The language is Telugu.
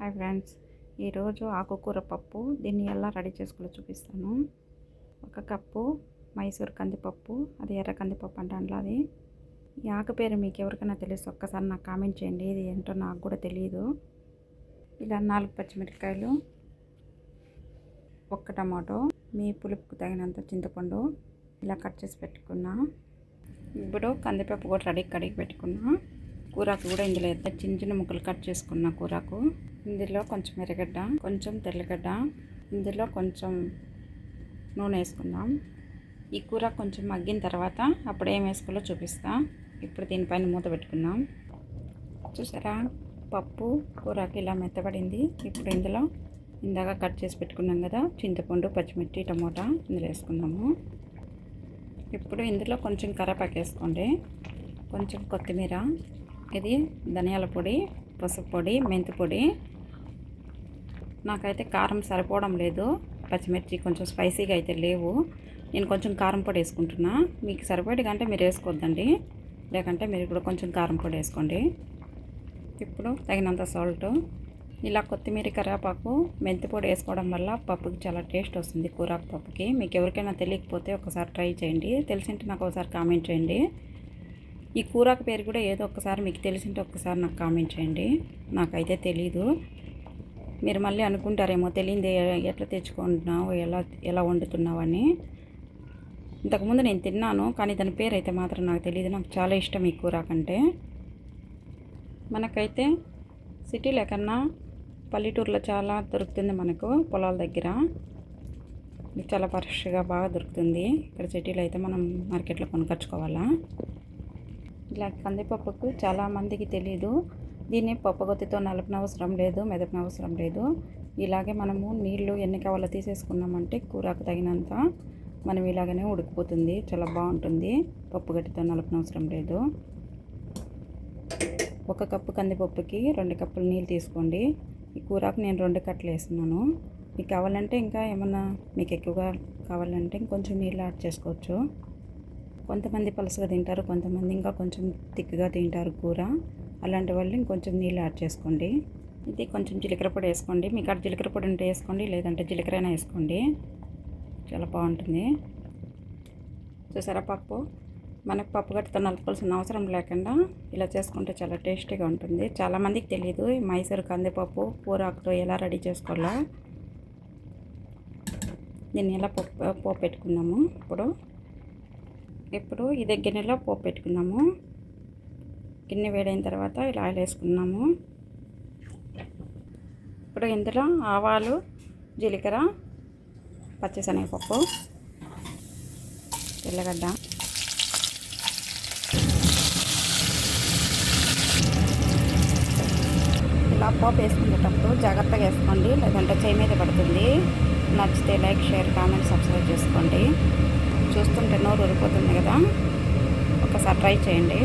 Hi friends. ఈరోజు ఆకుకూర పప్పు దీన్ని ఎలా రెడీ చేసుకోవాలో చూపిస్తాను. ఒక కప్పు మైసూర్ కందిపప్పు అది ఎర్ర కందిపప్పు అంటే అది. ఈ ఆకు పేరు మీకు ఎవరికైనా తెలుసు ఒక్కసారి నాకు కామెంట్ చేయండి ఇది ఏంటో నాకు కూడా తెలియదు ఇలా నాలుగు పచ్చిమిరపకాయలు ఒక్క టమాటో మీ పులుపుకు తగినంత చింతపండు ఇలా కట్ చేసి పెట్టుకున్నా. ఇప్పుడు కందిపప్పు కూడా రెడీ కడిగి పెట్టుకున్నా. కూరకు కూడా ఇందులో వేద్దాం చిన్న చిన్న ముక్కలు కట్ చేసుకున్న కూరకు ఇందులో కొంచెం ఎర్రగడ్డ కొంచెం తెల్లగడ్డ ఇందులో కొంచెం నూనె వేసుకుందాం. ఈ కూర కొంచెం మగ్గిన తర్వాత అప్పుడు ఏం వేసుకోవాలో చూపిస్తా. ఇప్పుడు దీనిపైన మూత పెట్టుకుందాం. చూసారా? పప్పు కూరకి ఇలా మెత్తబడింది. ఇప్పుడు ఇందులో ఇందాక కట్ చేసి పెట్టుకున్నాం కదా చింతపండు పచ్చిమిర్చి టమోటా ఇందులో వేసుకుందాము. ఇప్పుడు ఇందులో కొంచెం కరేపాకు వేసుకోండి. కొంచెం కొత్తిమీర ఇది ధనియాల పొడి పసుపు పొడి మెంతి పొడి. నాకైతే కారం సరిపోవడం లేదు. పచ్చిమిర్చి కొంచెం స్పైసీగా అయితే లేవు. నేను కొంచెం కారం పొడి వేసుకుంటున్నా. మీకు సరిపోయేది కంటే మీరు వేసుకోవద్దండి. లేకంటే మీరు కూడా కొంచెం కారం పొడి వేసుకోండి. ఇప్పుడు తగినంత సాల్ట్ ఇలా కొత్తిమీర కరివేపాకు మెంతి పొడి వేసుకోవడం వల్ల పప్పుకి చాలా టేస్ట్ వస్తుంది కూరాకు పప్పుకి. మీకు ఎవరికైనా తెలియకపోతే ఒకసారి ట్రై చేయండి. తెలిసింటే నాకు ఒకసారి కామెంట్ చేయండి. ఈ కూరకు పేరు కూడా ఏదో ఒకసారి మీకు తెలిసింటే ఒక్కసారి నాకు కామెంట్ చేయండి. నాకైతే తెలీదు. మీరు మళ్ళీ అనుకుంటారేమో తెలియదు ఎట్లా తెచ్చుకుంటున్నావు ఎలా ఎలా వండుతున్నావు అని. ఇంతకుముందు నేను తిన్నాను కానీ దాని పేరు అయితే మాత్రం నాకు తెలియదు నాకు చాలా ఇష్టం ఈ కూరాకంటే మనకైతే సిటీలో కన్నా పల్లెటూరులో చాలా దొరుకుతుంది మనకు పొలాల దగ్గర. చాలా ఫ్రెష్గా బాగా దొరుకుతుంది. ఇక్కడ సిటీలో అయితే మనం మార్కెట్లో కొనుకొచ్చుకోవాలా ఇలా కందిపప్పుకు చాలామందికి తెలియదు దీన్ని పప్పుగొత్తితో నలపనవసరం లేదు మెదపనవసరం లేదు. ఇలాగే మనము నీళ్ళు ఎన్ని కావాలో తీసేసుకున్నామంటే కూరకు తగినంత మనం ఇలాగనే ఉడికిపోతుంది. చాలా బాగుంటుంది. పప్పు గట్టితో నలపనవసరం లేదు. ఒక కప్పు కందిపప్పుకి రెండు కప్పులు నీళ్ళు తీసుకోండి. ఈ కూరకు నేను రెండు కట్టలు వేస్తున్నాను. మీకు కావాలంటే ఇంకా ఏమన్నా మీకు ఎక్కువగా కావాలంటే ఇంకొంచెం నీళ్ళు యాడ్ చేసుకోవచ్చు. కొంతమంది పలుసగా తింటారు కొంతమంది ఇంకా కొంచెం తిక్కుగా తింటారు కూర. అలాంటి వాళ్ళు ఇంకొంచెం నీళ్ళు యాడ్ చేసుకోండి. ఇది కొంచెం జీలకర్ర పొడి వేసుకోండి. మీకు అక్కడ జీలకర్ర పొడి ఉంటే వేసుకోండి లేదంటే జీలకర్ర అయినా వేసుకోండి. చాలా బాగుంటుంది. చూసారా పప్పు? మనకు పప్పు గట్టితో నలుపుకోవాల్సిన అవసరం లేకుండా ఇలా చేసుకుంటే చాలా టేస్టీగా ఉంటుంది. చాలామందికి తెలియదు మైసూర్ మైసూరు కందిపప్పు కూరాకుతో ఎలా రెడీ చేసుకోవాలో. దీన్ని ఎలా పప్పు పోపు పెట్టుకుందాము ఇప్పుడు. ఇప్పుడు ఇదే గిన్నెలో పోపు పెట్టుకుందాము. గిన్నె వేడైన తర్వాత ఇలా ఆయిల్ వేసుకున్నాము. ఇప్పుడు ఇందులో ఆవాలు జీలకర్ర పచ్చిశనగపప్పు తెల్లగడ్డ. ఇలా పోపు వేసుకునేటప్పుడు జాగ్రత్తగా వేసుకోండి లేదంటే చేయి మీద పడుతుంది. నచ్చితే లైక్ షేర్ కామెంట్ సబ్స్క్రైబ్ చేసుకోండి. నోరు ఊరిపోతుంది కదా. ఒకసారి ట్రై చేయండి.